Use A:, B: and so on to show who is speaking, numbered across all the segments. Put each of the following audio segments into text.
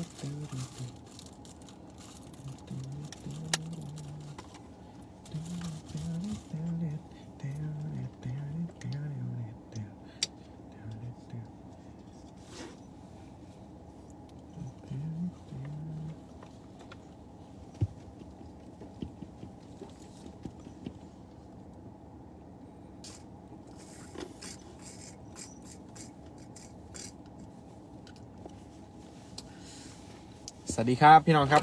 A: Do, do, do, do, do. สวัสดีครับพี่น้องครับ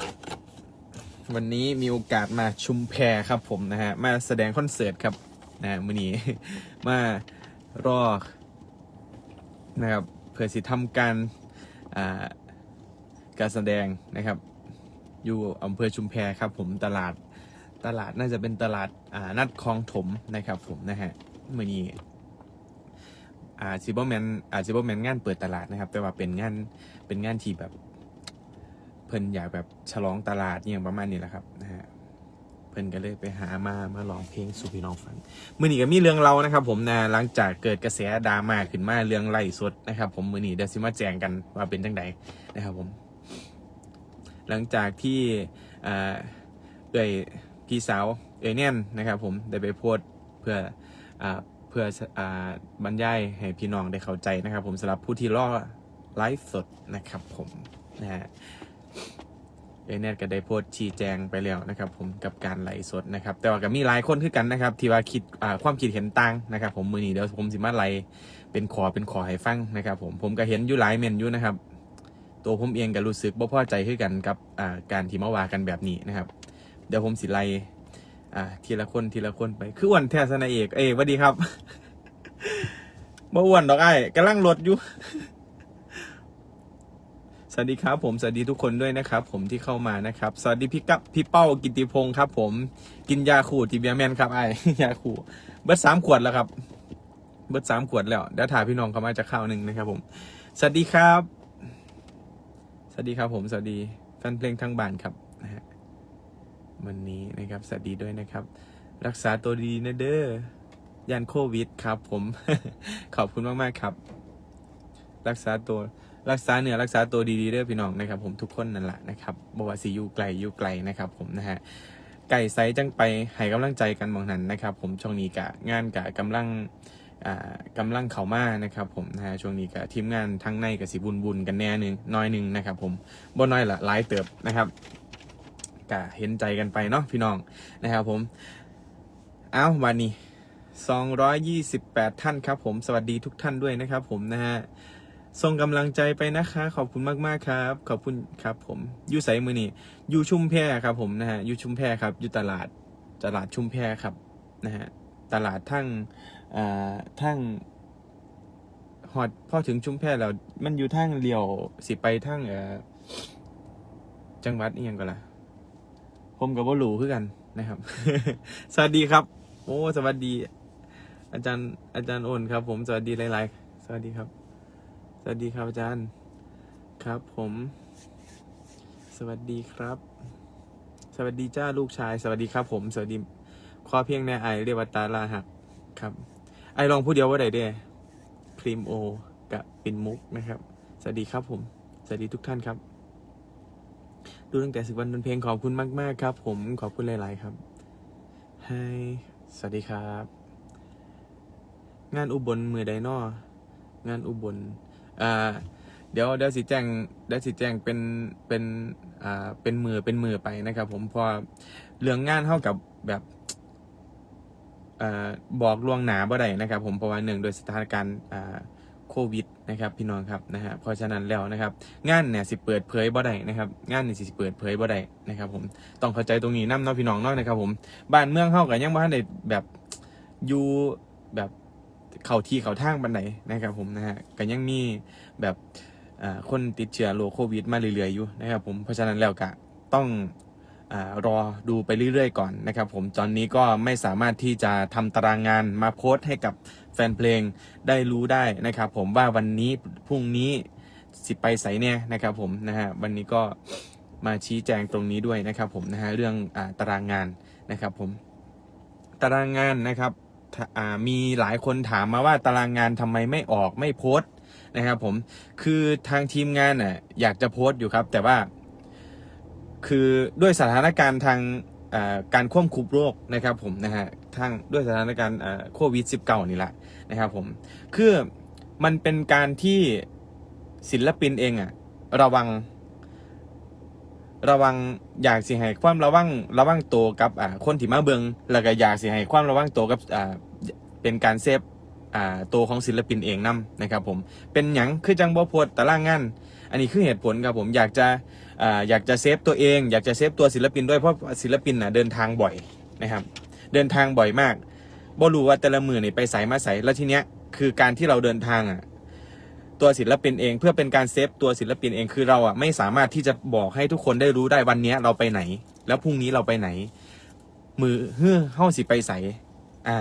A: วันนี้มีโอกาสมาชุมแพครับผมนะฮะมาแสดงคอนเสิร์ตครับนะมื่อนี้มารอนะครับเพื่อสิทำการการแสดงนะครับ อยู่อำเภอชุมแพครับผมตลาดตลาดน่าจะเป็นตลาดานัดคลองถมนะครับผมนะฮะมื่อนี้อาซิบแมนอาซิบแมนงานเปิดตลาดนะครับ แต่ว่าเป็นงานเป็นงานที่แบบ เพิ่นอยากแบบฉลองตลาดอย่างประมาณนี้แหละครับนะฮะเพิ่นก็เลยไปหามามาร้องเพลงสู่พี่น้องฟังมือนี้ก็มีเรื่องเรานะครับ ผมนะหลังจากเกิดกระแสดราม่าขึ้นมาเรื่องไล่สดนะครับ ผมมือนี้เดี๋ยวสิมาแจ้งกันว่าเป็นจังใดนะครับผม หลังจากที่เอ่ยพี่สาวเอเน่นนะครับ ผมได้ไปโพสเพื่ออเพื่ออบรรยายให้พี่น้องได้เข้าใจนะครับ ผมสำหรับผู้ที่รอไลฟ์สดนะครับ ผมนะฮะ เอเนตก็ได้โพสชี้แจงไปแล้วนะครับผมกับการไลฟ์สดนะครับ แต่ว่าก็มีหลายคนคือกันนะครับ ที่ว่าคิดความคิดเห็นต่างนะครับ ผมมือนี้เดี๋ยวผมสิมาไล่เป็นขอเป็นขอให้ฟังนะครับ ผมผมก็เห็นอยู่หลายเมนอยู่นะครับ ตัวผมเองก็รู้สึกบ่พอใจคือกันกับการที่มาว่ากันแบบนี้นะครับ เดี๋ยวผมสิไลทีละคนทีละคนไปคืออ้วนแทสนาเอกเอ้ยสวัสดีครับบ่อ้วนดอกไอ้กำลังลดอยู่ วัสดีครับผมสวัสดีทุกคนด้วยนะครับ ผมที่เข้ามานะครับ สวัสดีพี่กับพี่เป้ากิติพงศ์ครับ ผมกินยาขู่ทีเบียแมนครับไอ้ยาขู่เบิร์ดสามขวดแล้วครับ เบิร์ดสามขวดแล้วเดี๋ยวถามพี่น้องเขามาจะข้าวหนึ่งนะครับ ผม สวัสดีครับ สวัสดีครับ ผมสวัสดีแฟนเพลงทั้งบ้านครับนะฮะวันนี้นะครับสวัสดีด้วยนะครับ รักษาตัวดีนะเด้อยันโควิดครับ ผมขอบคุณมากๆครับ รักษาตัว รักษาเนื้อรักษาตัวดีๆเด้อพี่น้องนะครับผมทุกคนนั่นแหละนะครับบว่าสิอยู่ไกลอยู่ไกลนะครับผมนะฮะไก่ไซจังไปให้กำลังใจกันบางนั้นนะครับ ผมช่วงนี้กะงานกะกำลังอ่ากำลังเข้ามานะครับผมนะฮะช่วงนี้กะทีมงานทั้งในกับสิบุญบุญกันแน่หนึ่งน้อยหนึ่งนะครับผมบ่น้อยละหลายเติบนะครับกะเห็นใจกันไปเนาะพี่น้องนะครับผมเอ้าวันนี้ 228 ท่านครับผมสวัสดีทุกท่านด้วยนะครับผมนะฮะ ส่งกำลังใจไปนะคะ ขอบคุณมากๆครับ ขอบคุณครับ ผมอยู่ใสมือนี่อยู่ชุมแพครับ ผมนะฮะอยู่ชุมแพครับอยู่ตลาดตลาดชุมแพครับนะฮะตลาดทั้งอ่าทั้งฮอดพอถึงชุมแพแล้วมันอยู่ทั้งเลี้ยวสิไปทั้งเอ่อจังหวัดอียังก็ล่ะผมกับว่ารู้คือกันนะครับ สวัสดีครับ โอ้สวัสดี อาจารย์อาจารย์โอนครับ ผมสวัสดีหลาย ๆ สวัสดีครับ สวัสดีครับอาจารย์ ครับผม สวัสดีครับ สวัสดีจ้าลูกชาย สวัสดีครับผม สวัสดีขอเพียงในไอเรียกว่าตาลาหักครับ ไอลองพูดเดียวว่าใดเด้ครีมโอ กับปินมุกนะครับ สวัสดีครับผม สวัสดีทุกท่านครับ ดูตั้งแต่สิบวันดนเพลงขอบคุณมาก ๆ ครับ ผมขอบคุณหลาย ๆ ครับให้สวัสดีครับ งานอุบลมือไดนองานอุบล อ่าเดี๋ยวเดี๋ยวสิแจ้งเดี๋ยวสิแจ้งเป็นเป็นอ่าเป็นมือเป็นมือไปนะครับ ผมพอเรื่องงานเท่ากับแบบอ่าบอกล่วงหนาบ่ได้นะครับ ผมเพราะว่าหนึ่งโดยสถานการณ์อ่าโควิดนะครับพี่น้องครับนะฮะเพราะฉะนั้นแล้วนะครับ งานเนี่ยสิเปิดเผยบ่ได้นะครับงานเนี่ยสิเปิดเผยบ่ได้นะครับ ผมต้องเข้าใจตรงนี้นํเนาะพี่น้องเนาะนะครับ ผมบ้านเมืองเฮาก็ยังบ่ทันได้แบบอยู่แบบ เข้าที่เข้าทางบันไดนะครับผมนะฮะก็ยังมีแบบคนติดเชื้อโรคโควิดมาเรื่อยๆอยู่นะครับผมเพราะฉะนั้นแล้วก็ต้องอรอดูไปเรื่อยๆก่อนนะครับผมตอนนี้ก็ไม่สามารถที่จะทำตารางงานมาโพสต์ให้กับแฟนเพลงได้รู้ได้นะครับผมว่าวันนี้พรุ่งนี้สิไปใสเนี่ยนะครับผมนะฮะวันนี้ก็มาชี้แจงตรงนี้ด้วยนะครับผมนะฮะเรื่องอตารางงานนะครับผมตารางงานนะครับ อ่ามีหลายคนถามมาว่าตารางงานทำไมไม่ออกไม่โพสต์นะครับผมคือทางทีมงานน่ะอยากจะโพสต์อยู่ครับ แต่ว่า คือด้วยสถานการณ์ทางการควบคุมโรคนะครับผมนะฮะทางด้วยสถานการณ์โควิด -19 นี่แหละนะครับผมคือมันเป็นการที่ศิลปินเองอะระวัง ระวังอยากสิให้ความระวังระวังตัวกับอ่าคนที่มาเบิงแล้วก็อยากสิให้ความระวังตัวกับอ่าเป็นการเซฟอ่าตัวของศิลปินเองนํนะครับผมเป็นหยังคือจังบ่โพดตารางงานอันนี้คือเหตุผลครับผมอยากจะอ่าอยากจะเซฟตัวเอง อยากจะเซฟตัวศิลปินด้วยเพราะศิลปินน่ะเดินทางบ่อยนะครับ เดินทางบ่อยมากบ่รู้ว่าแต่ละมือนี่ไปใส่มาใส่แล้วทีเนี้ยคือการที่เราเดินทางอะ ตัวศิลปินเอง เพื่อเป็นการเซฟตัวศิลปินเองคือเราอะไม่สามารถที่จะบอกให้ทุกคนได้รู้ได้วันนี้เราไปไหน แล้วพรุ่งนี้เราไปไหน มือเฮ้อเฮ้าสิไปใส่อ่า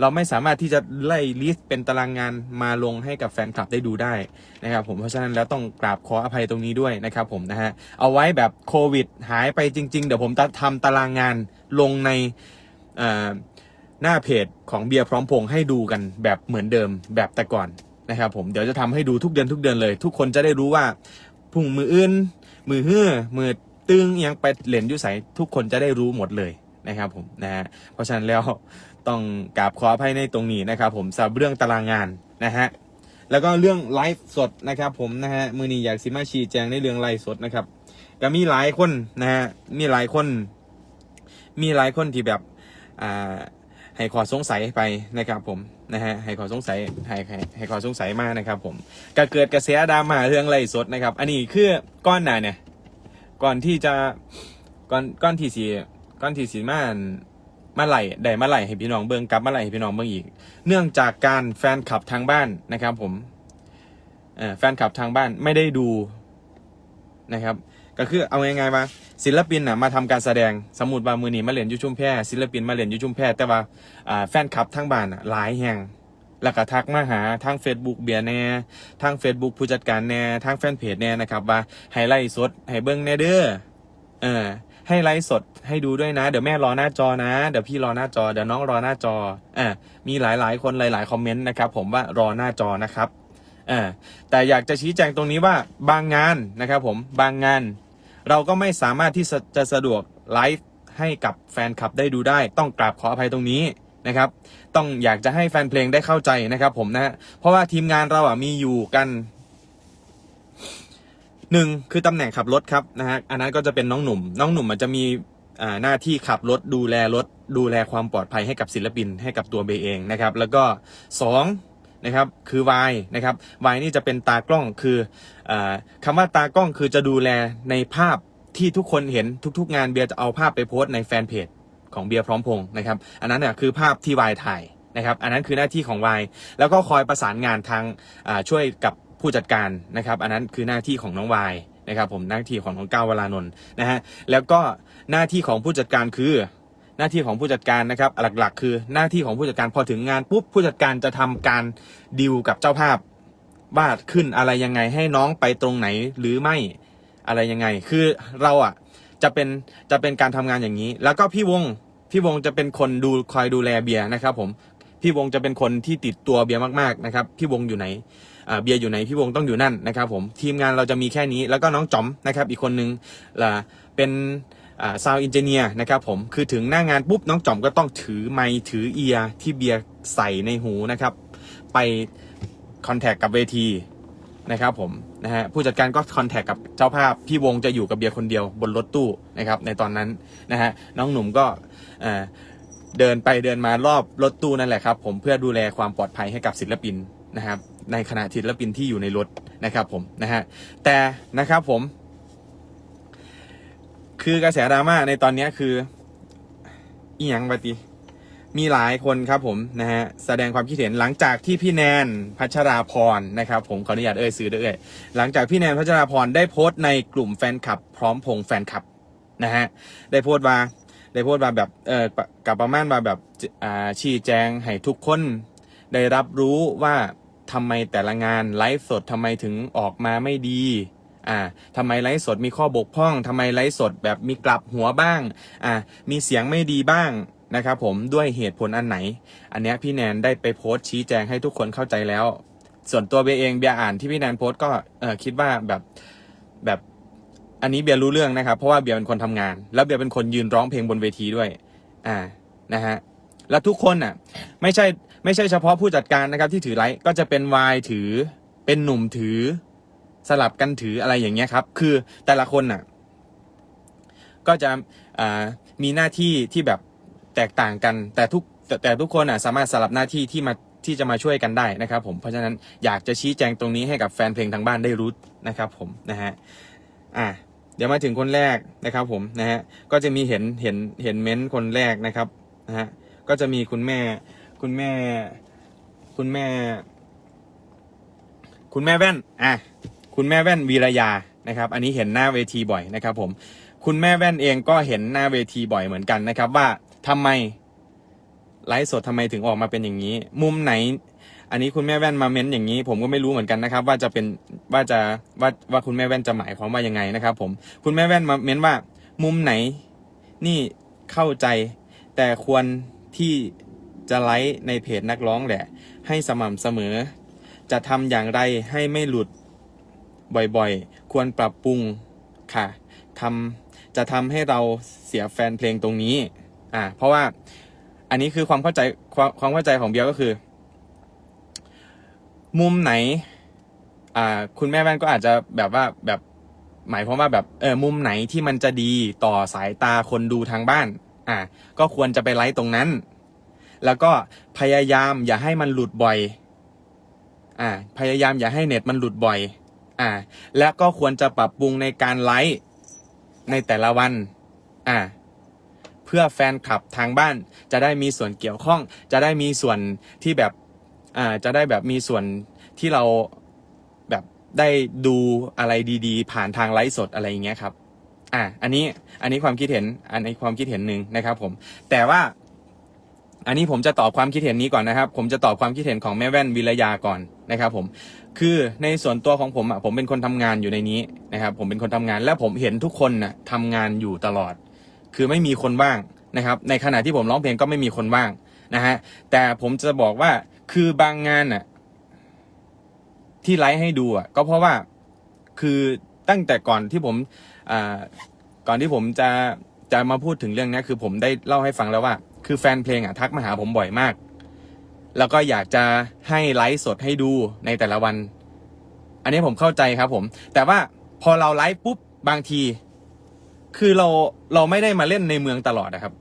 A: เราไม่สามารถที่จะไล่ลิสต์เป็นตารางงานมาลงให้กับแฟนคลับได้ดูได้นะครับผมเพราะฉะนั้นแล้วต้องกราบขออภัยตรงนี้ด้วยนะครับผมนะฮะเอาไว้แบบโควิดหายไปจริง ๆ เดี๋ยวผมจะทำตารางงานลงในหน้าเพจของเบียร์พร้อมพงให้ดูกันแบบเหมือนเดิมแบบแต่ก่อน นะครับผมเดี๋ยวจะทำให้ดูทุกเดือนทุกเดือนเลย ทุกคนจะได้รู้ว่าพุ่งมืออื่น มือเฮือมือตึงยังไปเหรียญยุใสทุกคนจะได้รู้หมดเลยนะครับผมนะฮะเพราะฉะนั้นแล้วต้องกราบขออภัยในตรงนี้นะครับผมสำหรับเรื่องตารางงานนะฮะแล้วก็เรื่องไลฟ์สดนะครับผมนะฮะมือนี้อยากสิมาชี้แจงในเรื่องไลฟ์สดนะครับก็มีหลายคนนะฮะมีหลายคน มีหลายคนที่แบบอ่า ให้ขอสงสัยไปนะครับผมนะฮะให้ขอสงสัยให้ให้ให้ขอสงสัยมากนะครับผมก็เกิดกระแสดราม่าเรื่องไล่สดนะครับ อันนี้คือก้อนหนาเนี่ยก่อนที่จะก่อนก้อนที่สีก้อนที่สีมามาไหลได้มาไหลให้พี่น้องเบิ้งกลับมาไหลให้พี่น้องเบิ้งอีก เนื่องจากการแฟนคลับทางบ้านนะครับผมแฟนคลับทางบ้านไม่ได้ดูนะครับ ก็คือเอาง่ายๆว่าศิลปินน่ะมาทำการแสดงสมมติว่ามือนี้มาเล่นอยูชุมแพศิลปินมาเล่นอยูชุมแพแต่ว่าแฟนคลับทั้งบ้านน่ะหลายแห่งแล้วก็ทักมาหาทาง Facebook เบียร์แน่ทาง Facebook ผู้จัดการแน่ทางแฟนเพจแน่นะครับว่าให้ไล่สดให้เบิ้งแน่เด้อเออให้ไลฟ์สดให้ดูด้วยนะ เดี๋ยวแม่รอหน้าจอนะ เดี๋ยวพี่รอหน้าจอ เดี๋ยวน้องรอหน้าจออ่ามีหลายๆ คนหลาย ๆ คอมเมนต์นะครับผมว่ารอหน้าจอนะครับอ่าแต่อยากจะชี้แจงตรงนี้ว่าบางงานนะครับผมบางงาน เราก็ไม่สามารถที่จะสะดวกไลฟ์ให้กับแฟนคลับได้ดูได้ ต้องกราบขออภัยตรงนี้นะครับ ต้องอยากจะให้แฟนเพลงได้เข้าใจนะครับผมนะเพราะว่าทีมงานเราอะมีอยู่กันหนึ่งคือตำแหน่งขับรถครับนะฮะอันนั้นก็จะเป็นน้องหนุ่ม น้องหนุ่มมันจะมีหน้าที่ขับรถดูแลรถดูแลความปลอดภัยให้กับศิลปินให้กับตัวเบย์เองนะครับ แล้วก็สอง นะครับคือวายนะครับวายนี่จะเป็นตากล้องคืออ่าคำว่าตากล้องคือจะดูแลในภาพที่ทุกคนเห็นทุกๆ งานเบียร์จะเอาภาพไปโพสต์ในแฟนเพจของเบียร์พร้อมพงษ์นะครับ อันนั้นเนี่ยคือภาพที่วายถ่ายนะครับ อันนั้นคือหน้าที่ของวายแล้วก็คอยประสานงานทางช่วยกับผู้จัดการนะครับ อันนั้นคือหน้าที่ของน้องวายนะครับผมหน้าที่ของน้องก้าววรานนท์นะฮะแล้วก็หน้าที่ของผู้จัดการคือ หน้าที่ของผู้จัดการนะครับ หลักๆ คือหน้าที่ของผู้จัดการพอถึงงานปุ๊บผู้จัดการจะทำการดีลกับเจ้าภาพว่าขึ้นอะไรยังไงให้น้องไปตรงไหนหรือไม่อะไรยังไง คือเราอะจะเป็นจะเป็นการทำงานอย่างนี้ แล้วก็พี่วงพี่วงจะเป็นคนดูคอยดูแลเบียร์นะครับ ผมพี่วงจะเป็นคนที่ติดตัวเบียร์มากๆนะครับพี่วงอยู่ไหนเบียร์อยู่ไหนพี่วงต้องอยู่นั่นนะครับ ผมทีมงานเราจะมีแค่นี้แล้วก็น้องจอมนะครับ อีกคนนึงล่ะเป็น ซาวอินเจเนียร์นะครับผมคือถึงหน้างานปุ๊บน้องจอมก็ต้องถือไมถือเอียร์ที่เบียร์ใส่ในหูนะครับ ไปคอนแทคกับเวทีนะครับผมนะฮะผู้จัดการก็คอนแทคกับเจ้าภาพพี่วงจะอยู่กับเบียร์คนเดียวบนรถตู้นะครับในตอนนั้นนะฮะน้องหนุ่มก็เดินไปเดินมารอบรถตู้นั่นแหละครับ ผมเพื่อดูแลความปลอดภัยให้กับศิลปินนะครับในขณะศิลปินที่อยู่ในรถนะครับผมนะฮะแต่นะครับผม คือกระแสดราม่าในตอนนี้คืออีหยังปฏิมีหลายคนครับผมนะฮะแสดงความคิดเห็นหลังจากที่พี่แนนพัชราพรนะครับ ผมขออนุญาตเอ่ยซื้อด้วยหลังจากพี่แนนพัชราพรได้โพสต์ในกลุ่มแฟนคลับ พร้อมพงแฟนคลับนะฮะได้โพสต์ว่าได้โพสต์ว่าแบบเออกับประมาณว่าแบบอ่าชี้แจงให้ทุกคนได้รับรู้ว่าทำไมแต่ละงานไลฟ์สดทำไมถึงออกมาไม่ดี อ่าทำไมไลฟ์สดมีข้อบกพร่องทำไมไลฟ์สดแบบมีกลับหัวบ้างอ่ามีเสียงไม่ดีบ้างนะครับผมด้วยเหตุผลอันไหน อันเนี้ยพี่แนนได้ไปโพสต์ชี้แจงให้ทุกคนเข้าใจแล้ว ส่วนตัวเบียเองเบียอ่านที่พี่แนนโพสต์ก็เออคิดว่าแบบแบบอันนี้เบียรู้เรื่องนะครับ เพราะว่าเบียเป็นคนทำงาน แล้วเบียเป็นคนยืนร้องเพลงบนเวทีด้วย อ่านะฮะแล้วทุกคนน่ะไม่ใช่ไม่ใช่เฉพาะผู้จัดการนะครับที่ถือไลท์ก็จะเป็นวายถือเป็นหนุ่มถือ สลับกันถืออะไรอย่างเงี้ยครับ คือแต่ละคนน่ะ ก็จะมีหน้าที่ที่แบบแตกต่างกัน แต่ทุกแต่แต่ทุกคนอะสามารถสลับหน้าที่ที่มาที่จะมาช่วยกันได้นะครับ ผมเพราะฉะนั้นอยากจะชี้แจงตรงนี้ให้กับแฟนเพลงทางบ้านได้รู้นะครับ ผมนะฮะอะเดี๋ยวมาถึงคนแรกนะครับ ผมนะฮะก็จะมีเห็นเห็นเห็นเม้นต์คนแรกนะครับนะฮะก็จะมีคุณแม่ คุณแม่ คุณแม่ คุณแม่แว่นอะ คุณแม่แว่นวีรยานะครับ อันนี้เห็นหน้าเวทีบ่อยนะครับผม คุณแม่แว่นเองก็เห็นหน้าเวทีบ่อยเหมือนกันนะครับ ว่าทำไมไลฟ์สดทำไมถึงออกมาเป็นอย่างนี้ มุมไหน อันนี้คุณแม่แว่นมาเม้นอย่างนี้ ผมก็ไม่รู้เหมือนกันนะครับ ว่าจะเป็นว่าจะว่าว่าคุณแม่แว่นจะหมายความว่ายังไงนะครับ ผม คุณแม่แว่นมาเม้นว่า มุมไหนนี่เข้าใจ แต่ควรที่จะไลฟ์ในเพจนักร้องแหละ ให้สม่ำเสมอ จะทำอย่างไรให้ไม่หลุด บ่อยๆ ควรปรับปรุงค่ะทำจะทำให้เราเสียแฟนเพลงตรงนี้ อ่า เพราะว่าอันนี้คือความเข้าใจความความเข้าใจของเบียร์ก็คือ มุมไหน อ่า คุณแม่แว่นก็อาจจะแบบว่าแบบหมายความว่าแบบเออมุมไหนที่มันจะดีต่อสายตาคนดูทางบ้าน อ่าก็ควรจะไปไลฟ์ตรงนั้น แล้วก็พยายามอย่าให้มันหลุดบ่อย อ่า พยายามอย่าให้เน็ตมันหลุดบ่อย อ่า และก็ควรจะปรับปรุงในการไลฟ์ในแต่ละวัน อ่า เพื่อแฟนคลับทางบ้าน จะได้มีส่วนเกี่ยวข้อง จะได้มีส่วนที่แบบ อ่า จะได้แบบมีส่วนที่เราแบบได้ดูอะไรดีๆ ผ่านทางไลฟ์สดอะไรอย่างเงี้ยครับ อ่า อันนี้ อันนี้ความคิดเห็น อันนี้ความคิดเห็นหนึ่งนะครับผม แต่ว่า อันนี้ผมจะตอบความคิดเห็นนี้ก่อนนะครับ ผมจะตอบความคิดเห็นของแม่แว่นวิรยาก่อนนะครับ ผม คือในส่วนตัวของผมอะผมเป็นคนทำงานอยู่ในนี้นะครับ ผมเป็นคนทำงาน และผมเห็นทุกคนน่ะทำงานอยู่ตลอด คือไม่มีคนว่างนะครับ ในขณะที่ผมร้องเพลงก็ไม่มีคนว่างนะฮะ แต่ผมจะบอกว่าคือบางงานน่ะที่ไลฟ์ให้ดูอะก็เพราะว่าคือตั้งแต่ก่อนที่ผมอ่าก่อนที่ผมจะจะมาพูดถึงเรื่องนี้คือผมได้เล่าให้ฟังแล้วว่า คือแฟนเพลงอะทักมาหาผมบ่อยมาก แล้วก็อยากจะให้ไลฟ์สดให้ดูในแต่ละวัน อันนี้ผมเข้าใจครับผม แต่ว่าพอเราไลฟ์ปุ๊บบางที คือเราเราไม่ได้มาเล่นในเมืองตลอดนะครับ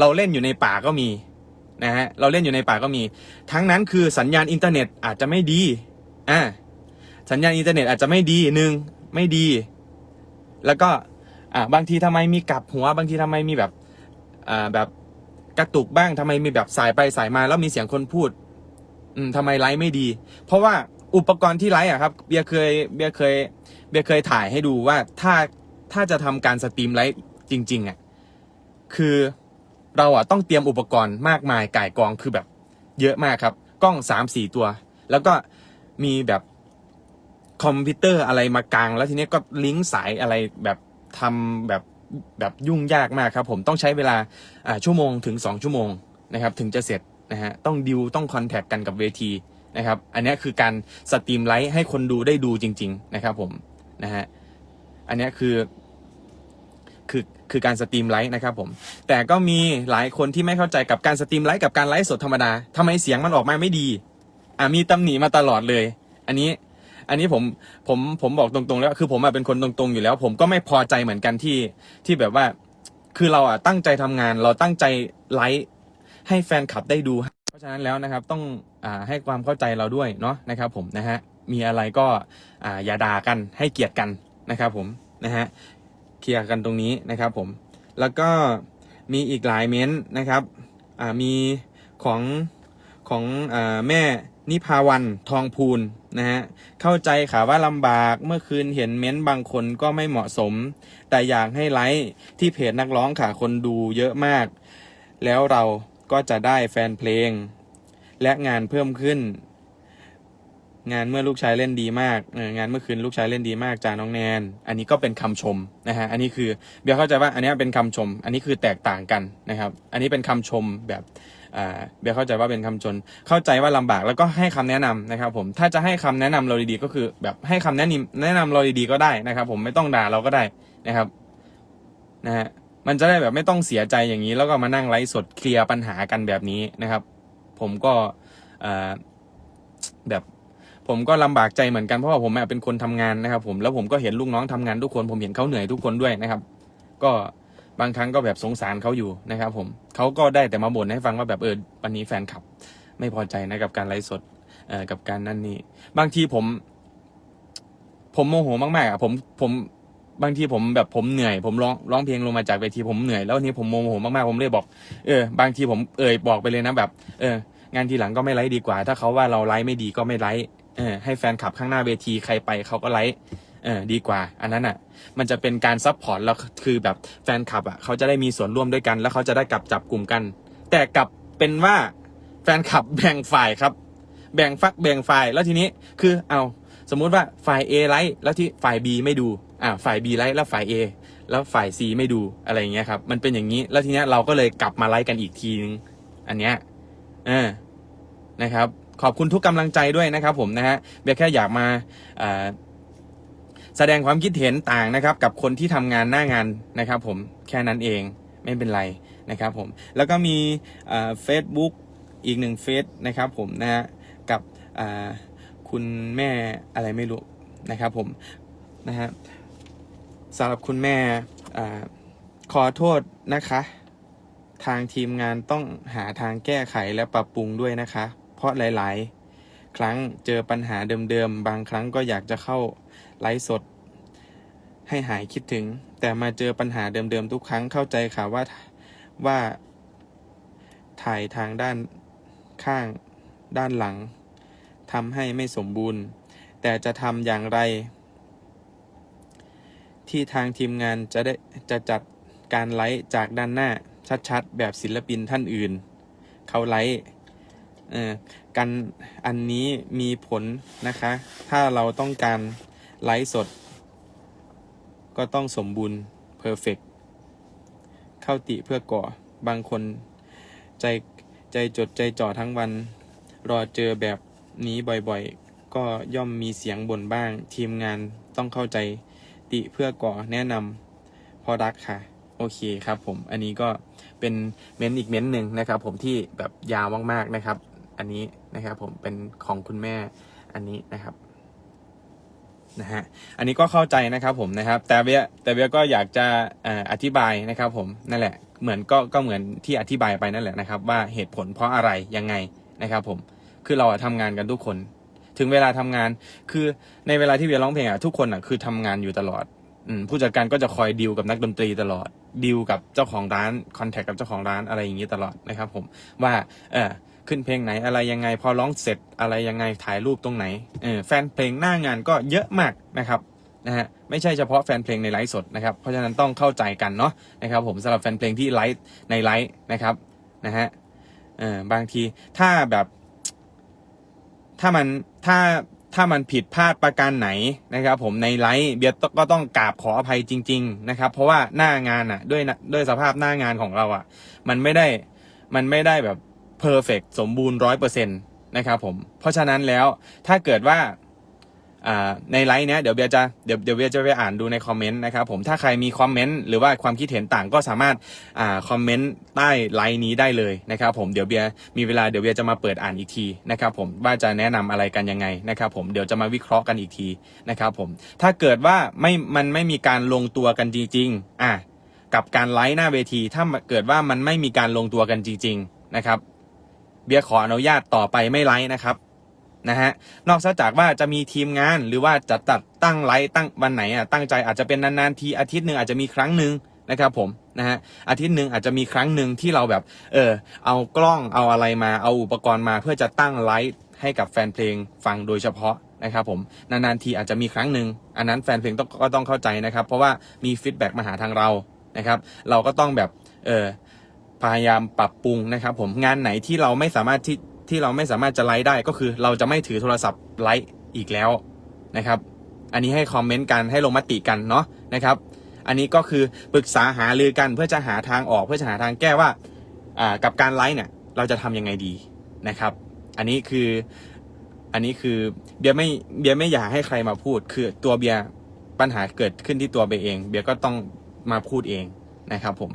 A: เราเล่นอยู่ในป่าก็มีนะฮะเราเล่นอยู่ในป่าก็มี ทั้งนั้นคือสัญญาณอินเทอร์เน็ตอาจจะไม่ดีอ่าสัญญาณอินเทอร์เน็ตอาจจะไม่ดีหนึ่งไม่ดี แล้วก็อ่าบางทีทำไมมีกลับหัว บางทีทำไมมีแบบอ่าแบบ กระตุกบ้างทำไมมีแบบสายไปสายมาแล้วมีเสียงคนพูด อืมทำไมไลฟ์ไม่ดี เพราะว่าอุปกรณ์ที่ไลฟ์อะครับ เบียเคย เบียเคย เบียเคยถ่ายให้ดูว่าถ้าถ้าจะทำการสตรีมไลฟ์จริง ๆอะคือเราอะต้องเตรียมอุปกรณ์มากมายก่ายกองคือแบบ เยอะมากครับ กล้องสามสี่ตัว แล้วก็มีแบบคอมพิวเตอร์อะไรมากลาง แล้วทีนี้ก็ลิงก์สายอะไรแบบทำแบบ แบบยุ่งยากมากครับผมต้องใช้เวลาชั่วโมงถึงสองชั่วโมงนะครับถึงจะเสร็จนะฮะต้องดิวต้องคอนแทคกันกับเวทีนะครับอันนี้คือการสตรีมไลฟ์ให้คนดูได้ดูจริง ๆ นะครับผมนะฮะอันนี้คือคือคือการสตรีมไลฟ์นะครับผมแต่ก็มีหลายคนที่ไม่เข้าใจกับการสตรีมไลฟ์กับการไลฟ์สดธรรมดาทำไมเสียงมันออกมาไม่ดีอ่ามีตำหนิมาตลอดเลย อันนี้ อันนี้ผมผมผมบอกตรงๆแล้วคือผมอะเป็นคนตรงๆอยู่แล้ว ผมก็ไม่พอใจเหมือนกันที่ที่แบบว่า คือเราอะตั้งใจทำงาน เราตั้งใจไลฟ์ให้แฟนคลับได้ดู เพราะฉะนั้นแล้วนะครับต้องอ่าให้ความเข้าใจเราด้วยเนาะนะครับผมนะฮะมีอะไรก็อ่าอย่าด่ากันให้เกียรติกันนะครับผมนะฮะเคลียร์กันตรงนี้นะครับผมแล้วก็มีอีกหลายเม้นต์นะครับอ่ามีของของอาแม่นิพาวันทองพูน นะฮะเข้าใจค่ะว่าลำบากเมื่อคืนเห็นเม้นต์บางคนก็ไม่เหมาะสม แต่อยากให้ไลฟ์ที่เพจนักร้องค่ะคนดูเยอะมาก แล้วเราก็จะได้แฟนเพลง และงานเพิ่มขึ้น งานเมื่อลูกชายเล่นดีมากงานเมื่อคืนลูกชายเล่นดีมากจาน้องแนน อันนี้ก็เป็นคำชมนะฮะอันนี้คือเบียร์เข้าใจว่าอันนี้เป็นคำชม อันนี้คือแตกต่างกันนะครับ อันนี้เป็นคำชมแบบ อ่าเบียร์เข้าใจว่าเป็นคำชน เข้าใจว่าลำบากแล้วก็ให้คำแนะนำนะครับ ผมถ้าจะให้คำแนะนำเราดีๆก็คือ แบบให้คำแนะนำแนะนำเราดีๆก็ได้นะครับ ผมไม่ต้องด่าเราก็ได้นะครับนะฮะมันจะได้แบบไม่ต้องเสียใจอย่างนี้ แล้วก็มานั่งไลฟ์สดเคลียร์ปัญหากันแบบนี้นะครับ ผมก็แบบผมก็ลำบากใจเหมือนกันเพราะว่าผมเป็นคนทำงานนะครับ ผมแล้วผมก็เห็นลูกน้องทำงานทุกคน ผมเห็นเขาเหนื่อยทุกคนด้วยนะครับ ก็ บางครั้งก็แบบสงสารเขาอยู่นะครับผมเขาก็ได้แต่มาบ่นให้ฟังว่าแบบเออวันนี้แฟนคลับ ไม่พอใจนะกับการไลฟ์สดเอ่อกับการนั่นนี่บางทีผม ผมโมโหมากๆอะผมผมบางทีผมแบบผมเหนื่อยผมร้องร้องเพลงลงมาจากเวทีผมเหนื่อยแล้วทีนี้ผมโมโหมากๆผมเลยบอกเออบางทีผมเอ่ยบอกไปเลยนะแบบ เอองานทีหลังก็ไม่ไลฟ์ดีกว่า ถ้าเขาว่าเราไลฟ์ไม่ดีก็ไม่ไลฟ์เออให้แฟนคลับข้างหน้าเวทีใครไปเขาก็ไลฟ์ เออดีกว่า อันนั้นอะ มันจะเป็นการซัพพอร์ตแล้วคือแบบแฟนคลับอะเขาจะได้มีส่วนร่วมด้วยกัน แล้วเขาจะได้กลับจับกลุ่มกัน แต่กลับเป็นว่าแฟนคลับแบ่งฝ่ายครับ แบ่งฟักแบ่งฝ่ายแล้วทีนี้คือเอาสมมุติว่าฝ่าย A ไลฟ์แล้วที่ฝ่าย B ไม่ดูอ่าฝ่าย B ไลฟ์แล้วฝ่าย A แล้วฝ่าย C ไม่ดูอะไรอย่างเงี้ยครับ มันเป็นอย่างนี้ แล้วทีเนี้ยเราก็เลยกลับมาไลฟ์กันอีกทีนึง อันเนี้ยเออนะครับ ขอบคุณทุกกำลังใจด้วยนะครับผมนะฮะเบียแค่อยากมาอ่า แสดงความคิดเห็นต่างนะครับกับคนที่ทำงานหน้างานนะครับผมแค่นั้นเองไม่เป็นไรนะครับผมแล้วก็มีเฟซบุ๊กอีกหนึ่งเฟซนะครับผมนะฮะกับคุณแม่อะไรไม่รู้นะครับผมนะฮะสำหรับคุณแม่ขอโทษนะคะ ทางทีมงานต้องหาทางแก้ไขและปรับปรุงด้วยนะคะ เพราะหลาย ๆ ครั้งเจอปัญหาเดิม ๆ บางครั้งก็อยากจะเข้า ไลฟ์สด ให้หายคิดถึง แต่มาเจอปัญหาเดิมๆทุกครั้งเข้าใจค่ะว่าว่าถ่ายทางด้านข้างด้านหลังทำให้ไม่สมบูรณ์ แต่จะทำอย่างไร ที่ทางทีมงานจะได้จะจัดการไลฟ์จากด้านหน้าชัดๆ แบบศิลปินท่านอื่น เขาไลฟ์เอ่อกันอันนี้มีผลนะคะ ถ้าเราต้องการ ไลฟ์สด ก็ต้องสมบูรณ์เพอร์เฟกเข้าติเพื่อก่อ บางคนใจใจจดใจจ่อทั้งวัน รอเจอแบบนี้บ่อยๆ ก็ย่อมมีเสียงบ่นบ้าง ทีมงานต้องเข้าใจติเพื่อก่อแนะนำพอรักค่ะ โอเคครับผม อันนี้ก็เป็นเม้นต์อีกเม้นต์หนึ่งนะครับผมที่แบบยาวมากๆนะครับ อันนี้นะครับผมเป็นของคุณแม่อันนี้นะครับ นะฮะอันนี้ก็เข้าใจนะครับผมนะครับ แต่เบียแต่เบียก็อยากจะออธิบายนะครับผมนั่นแหละเหมือนก็ก็เหมือนที่อธิบายไปนั่นแหละนะครับ ว่าเหตุผลเพราะอะไรยังไงนะครับผมคือเราอะทำงานกันทุกคน ถึงเวลาทำงานคือในเวลาที่เบียร้องเพลงอะทุกคนอะคือทำงานอยู่ตลอดผู้จัดการก็จะคอยดีลกับนักดนตรีตลอดดีลกับเจ้าของร้านคอนแทคกับเจ้าของร้านอะไรอย่างนี้ตลอดนะครับผมว่าเออ ขึ้นเพลงไหนอะไรยังไง พอร้องเสร็จอะไรยังไงถ่ายรูปตรงไหนเออแฟนเพลงหน้างานก็เยอะมากนะครับนะฮะไม่ใช่เฉพาะแฟนเพลงในไลฟ์สดนะครับเพราะฉะนั้นต้องเข้าใจกันเนาะนะครับผมสำหรับแฟนเพลงที่ไลฟ์ในไลฟ์นะครับนะฮะเออบางทีถ้าแบบ ถ้ามันถ้าถ้ามันผิดพลาดประการไหนนะครับ ผมในไลฟ์เบียร์ก็ต้องกราบขออภัยจริง ๆ นะครับ เพราะว่าหน้างานอะ ด้วยด้วยสภาพหน้างานของเราอะ มันไม่ได้มันไม่ได้แบบ เพอร์เฟกสมบูรณ์ร้อยเปอร์เซ็นต์นะครับผม เพราะฉะนั้นแล้วถ้าเกิดว่าในไลฟ์เนี้ยเดี๋ยวเบียจะเดี๋ยวเดี๋ยวเบียจะไปอ่านดูในคอมเมนต์นะครับผมถ้าใครมีคอมเมนต์หรือว่าความคิดเห็นต่างก็สามารถอ่าคอมเมนต์ใต้ไลฟ์นี้ได้เลยนะครับผมเดี๋ยวเบียมีเวลาเดี๋ยวเบียจะมาเปิดอ่านอีกทีนะครับผมว่าจะแนะนำอะไรกันยังไงนะครับผมเดี๋ยวจะมาวิเคราะห์กันอีกทีนะครับผมถ้าเกิดว่าไม่มันไม่มีการลงตัวกันจริงๆอะกับการไลฟ์หน้าเวที ถ้าเกิดว่ามันไม่มีการลงตัวกันจริง ๆ นะครับ เบียร์ขออนุญาตต่อไปไม่ไลฟ์นะครับนะฮะนอกจากว่าจะมีทีมงานหรือว่าจะตัดตั้งไลฟ์ตั้งวันไหนอะตั้งใจอาจจะเป็นนานๆทีอาทิตย์หนึ่งอาจจะมีครั้งหนึ่งนะครับผมนะฮะอาทิตย์หนึ่งอาจจะมีครั้งหนึ่งที่เราแบบเออเอากล้องเอาอะไรมาเอาอุปกรณ์มาเพื่อจะตั้งไลฟ์ให้กับแฟนเพลงฟังโดยเฉพาะนะครับผมนานๆทีอาจจะมีครั้งหนึ่งอันนั้นแฟนเพลงต้องก็ต้องเข้าใจนะครับ เพราะว่ามีฟีดแบ็กมาหาทางเรานะครับ เราก็ต้องแบบเออ พยายามปรับปรุงนะครับ ผมงานไหนที่เราไม่สามารถที่ที่เราไม่สามารถจะไลฟ์ได้ก็คือ เราจะไม่ถือโทรศัพท์ไลฟ์อีกแล้วนะครับ อันนี้ให้คอมเมนต์กันให้ลงมติกันเนาะนะครับ อันนี้ก็คือปรึกษาหารือกันเพื่อจะหาทางออกเพื่อจะหาทางแก้ว่าอ่ากับการไลฟ์เนี่ย เราจะทำยังไงดีนะครับ อันนี้คืออันนี้คือเบียร์ไม่เบียร์ไม่อยากให้ใครมาพูด คือตัวเบียร์ปัญหาเกิดขึ้นที่ตัวเบียร์เอง เบียร์ก็ต้องมาพูดเองนะครับ ผม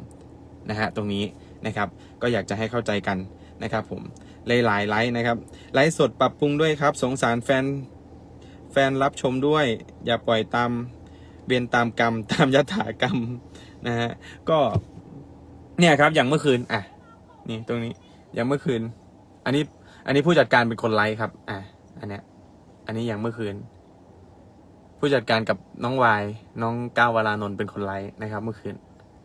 A: นะฮะตรงนี้ นะครับ ก็อยากจะให้เข้าใจกันนะครับผมหลายๆไลฟ์นะครับ ไลฟ์สดปรับปรุงด้วยครับ สงสารแฟนแฟนรับชมด้วย อย่าปล่อยตามเบียนตามกรรม ตามยถากรรมนะฮะก็เนี่ยครับอย่างเมื่อคืนอะนี่ตรงนี้อย่างเมื่อคืน อันนี้อันนี้ผู้จัดการเป็นคนไลฟ์ครับ อะอันเนี้ยอันนี้อย่างเมื่อคืน ผู้จัดการกับน้องวาย น้องก้าววรานนท์เป็นคนไลฟ์นะครับ เมื่อคืน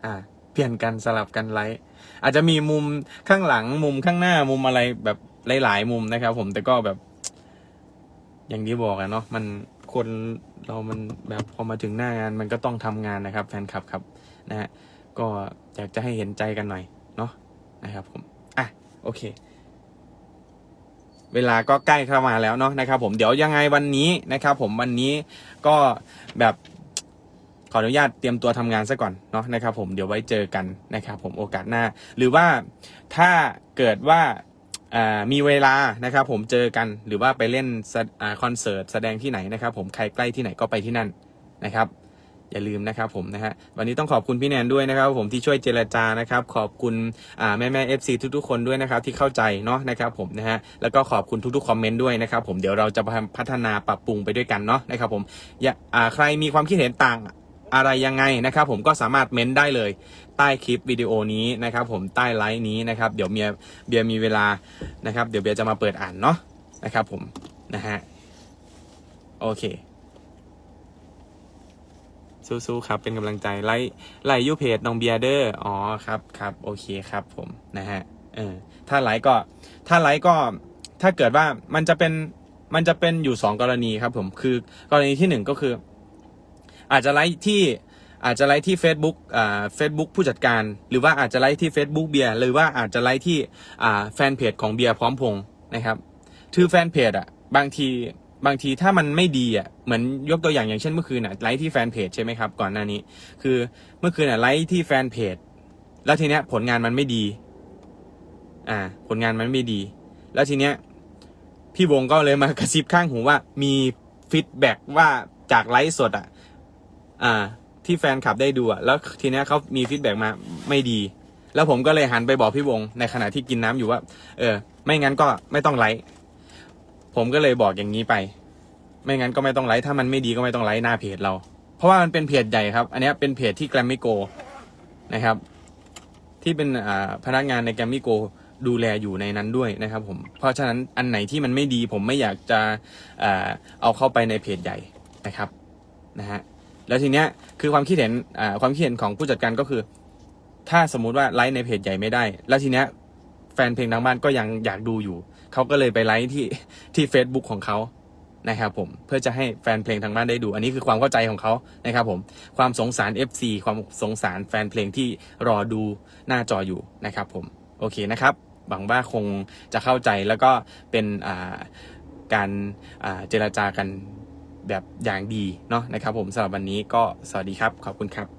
A: อ่า เปลี่ยนกันสลับกันไลฟ์ อาจจะมีมุมข้างหลังมุมข้างหน้ามุมอะไรแบบหลาย ๆ มุมนะครับ ผมแต่ก็แบบ อย่างที่บอกอะเนาะมันคนเรามันแบบพอมาถึงหน้างานมันก็ต้องทำงานนะครับ แฟนคลับครับนะฮะก็อยากจะให้เห็นใจกันหน่อยเนาะนะครับ ผมอะโอเค เวลาก็ใกล้เข้ามาแล้วเนาะนะครับ ผมเดี๋ยวยังไงวันนี้นะครับ ผมวันนี้ก็แบบ ขออนุญาตเตรียมตัวทำงานซะก่อนเนาะนะครับผมเดี๋ยวไว้เจอกันนะครับผมโอกาสหน้า หรือว่าถ้าเกิดว่ามีเวลานะครับผมเจอกันหรือว่าไปเล่นอคอนเสิร์ตแสดงที่ไหนนะครับผมใครใกล้ที่ไหนก็ไปที่นั่นนะครับ อย่าลืมนะครับผมนะฮะวันนี้ต้องขอบคุณพี่แนนด้วยนะครับ ผมที่ช่วยเจรจานะครับ ขอบคุณแม่แม่เอฟซีทุกๆคนด้วยนะครับที่เข้าใจเนาะนะครับผมนะฮะแล้วก็ขอบคุณทุกๆคอมเมนต์ด้วยนะครับผมเดี๋ยวเราจะพัฒนาปรับปรุงไปด้วยกันเนาะนะครับผมอย่าใครมีความคิดเห็นต่าง อะไรยังไงนะครับผมก็สามารถเม้นได้เลยใต้คลิปวิดีโอนี้นะครับผมใต้ไลฟ์นี้นะครับเดี๋ยวเมียเบียร์มีเวลานะครับ เดี๋ยวเบียร์จะมาเปิดอ่านเนาะนะครับผมนะฮะโอเคสู้ๆครับเป็นกำลังใจไลค์ไลค์ยูเพจน้องเบียร์เดอร์อ๋อครับครับโอเคครับผมนะฮะเออถ้าไลค์ก็ถ้าไลค์ก็ถ้าเกิดว่ามันจะเป็นมันจะเป็นอยู่สองกรณีครับผมคือกรณีที่หนึ่งก็คือ อาจจะไลค์ที่อาจจะไลค์ที่ Facebook อ่า Facebook ผู้จัดการ หรือว่าอาจจะไลค์ที่ Facebook เบียร์หรือว่าอาจจะไลค์ที่อ่าแฟนเพจของเบียร์พร้อมพงษ์นะครับคือแฟนเพจอะบางทีบางทีถ้ามันไม่ดีอะเหมือนยกตัวอย่างอย่างเช่นเมื่อคืนอะไลค์ที่แฟนเพจใช่ไหมครับก่อนหน้านี้ คือเมื่อคืนอะไลค์ที่แฟนเพจแล้วทีเนี้ยผลงานมันไม่ดี อ่า ผลงานมันไม่ดี แล้วทีเนี้ยพี่วงก็เลยมากระซิบข้างหูว่ามีฟีดแบ็กว่าจากไลฟ์สดอะ อ่า ที่แฟนคลับได้ดูอะแล้วทีเนี้ยเขามีฟีดแบ็กมาไม่ดี แล้วผมก็เลยหันไปบอกพี่วงในขณะที่กินน้ำอยู่ว่า เออ ไม่งั้นก็ไม่ต้องไลฟ์ผมก็เลยบอกอย่างนี้ไป ไม่งั้นก็ไม่ต้องไลฟ์ถ้ามันไม่ดีก็ไม่ต้องไลฟ์หน้าเพจเรา เพราะว่ามันเป็นเพจใหญ่ครับ อันเนี้ยเป็นเพจที่แกรมมี่โกนะครับ ที่เป็นอ่าพนักงานในแกรมมี่โกดูแลอยู่ในนั้นด้วยนะครับผม เพราะฉะนั้นอันไหนที่มันไม่ดีผมไม่อยากจะอ่าเอาเข้าไปในเพจใหญ่นะครับนะฮะ แล้วทีเนี้ยคือความคิดเห็นอ่าความคิดเห็นของผู้จัดการก็คือ ถ้าสมมุติว่าไลฟ์ในเพจใหญ่ไม่ได้ แล้วทีเนี้ยแฟนเพลงทางบ้านก็ยังอยากดูอยู่ เขาก็เลยไปไลฟ์ที่ที่ Facebook ของเขานะครับผมเพื่อจะให้แฟนเพลงทางบ้านได้ดู อันนี้คือความเข้าใจของเขานะครับผมความสงสาร FC ความสงสารแฟนเพลงที่รอดูหน้าจออยู่นะครับผมโอเคนะครับหวังว่าคงจะเข้าใจแล้วก็เป็นการเจรจากัน แบบอย่างดีเนาะนะครับผมสำหรับวันนี้ก็สวัสดีครับ ขอบคุณครับ